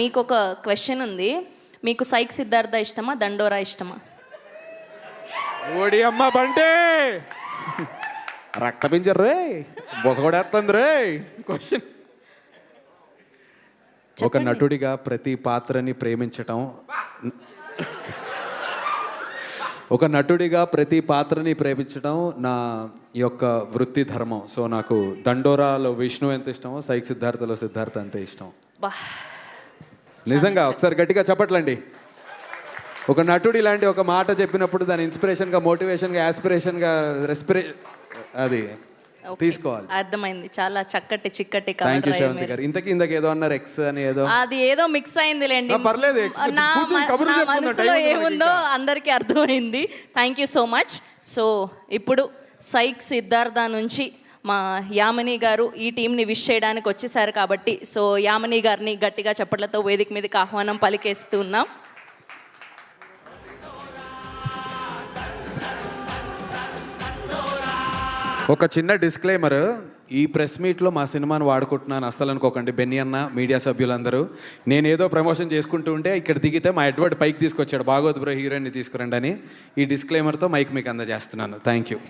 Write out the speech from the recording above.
మీకు ఒక క్వశ్చన్ ఉంది. మీకు సైక్ సిద్ధార్థ ఇష్టమా దండోరా ఇష్టమా? ఓడి అమ్మ బంటే! రక్త పింజర్ రే బొసగొడేస్తుంది రే క్వశ్చన్ ఒక నటుడిగా ప్రతి పాత్రని ప్రేమించటం. ఒక నటుడిగా ప్రతి పాత్రని ప్రేమించడం నా యొక్క వృత్తి ధర్మం. సో నాకు దండోరాలో విష్ణు ఎంత ఇష్టమో సైక్ సిద్ధార్థలో సిద్ధార్థ అంతే ఇష్టం. బా. నిజంగా ఒకసారి గట్టిగా చెప్పట్లండి. ఒక నటుడు ఇలాంటి ఒక మాట చెప్పినప్పుడు దాని ఇన్స్పిరేషన్గా మోటివేషన్గా యాస్పిరేషన్గా రెస్పిరే అది తీసుకోవాలి. అర్థమైంది. చాలా చక్కటి చిక్కటి థ్యాంక్ యూ శ్రవంతి గారు. ఇంతకీ ఇంతకు ఏదో అన్నారు ఎక్స్ అని ఏదో. అది ఏదో మిక్స్ అయిందిలేండి. ఆ, పర్లేదు, నా మనసులో ఏముందో అందరికీ అర్థమైంది. Thank you so much so ఇప్పుడు సైక్ సిద్ధార్థ నుంచి మా యామిని గారు ఈ టీంని విష్ చేయడానికి వచ్చేసారు కాబట్టి సో యామిని గారిని గట్టిగా చప్పట్లతో వేదిక మీదకి ఆహ్వానం పలికేస్తున్నాం ఒక చిన్న డిస్క్లైమర్ ఈ ప్రెస్ మీట్లో మా సినిమాను వాడుకుంటున్నాను. అస్సలు అనుకోకండి బెన్నీ అన్న మీడియా సభ్యులందరూ. నేను ఏదో ప్రమోషన్ చేసుకుంటూ ఉంటే ఇక్కడ దిగితే మా ఎడ్వర్డ్ పైకి తీసుకొచ్చాడు బాగోదు బ్రో హీరోయిన్ని తీసుకురండి అని. ఈ డిస్క్లైమర్తో మైక్ మీకు అందజేస్తున్నాను. Thank you